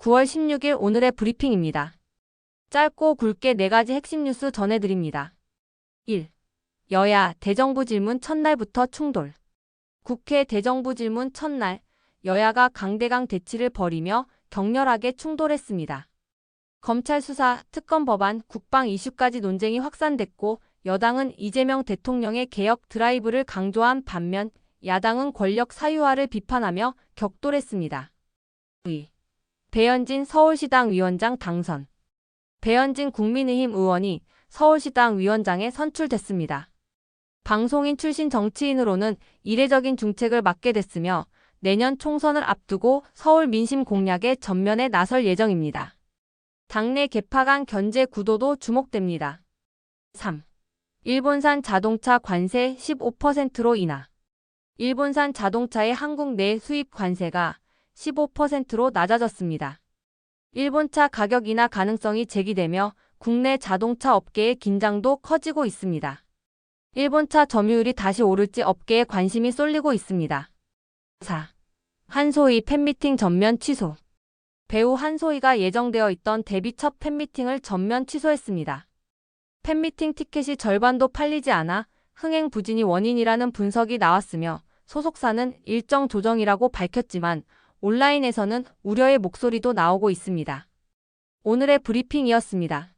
9월 16일 오늘의 브리핑입니다. 짧고 굵게 4가지 핵심 뉴스 전해드립니다. 1. 여야 대정부 질문 첫날부터 충돌. 국회 대정부 질문 첫날, 여야가 강대강 대치를 벌이며 격렬하게 충돌했습니다. 검찰 수사, 특검 법안, 국방 이슈까지 논쟁이 확산됐고 여당은 이재명 대통령의 개혁 드라이브를 강조한 반면 야당은 권력 사유화를 비판하며 격돌했습니다. 2. 배현진 서울시당 위원장 당선. 배현진 국민의힘 의원이 서울시당 위원장에 선출됐습니다. 방송인 출신 정치인으로는 이례적인 중책을 맡게 됐으며 내년 총선을 앞두고 서울 민심 공략에 전면에 나설 예정입니다. 당내 개파 간 견제 구도도 주목됩니다. 3. 일본산 자동차 관세 15%로 인하. 일본산 자동차의 한국 내 수입 관세가 15%로 낮아졌습니다. 일본차 가격 인하 가능성이 제기되며 국내 자동차 업계의 긴장도 커지고 있습니다. 일본차 점유율이 다시 오를지 업계에 관심이 쏠리고 있습니다. 4. 한소희 팬미팅 전면 취소. 배우 한소희가 예정되어 있던 데뷔 첫 팬미팅을 전면 취소했습니다. 팬미팅 티켓이 절반도 팔리지 않아 흥행 부진이 원인이라는 분석이 나왔으며 소속사는 일정 조정이라고 밝혔지만 온라인에서는 우려의 목소리도 나오고 있습니다. 오늘의 브리핑이었습니다.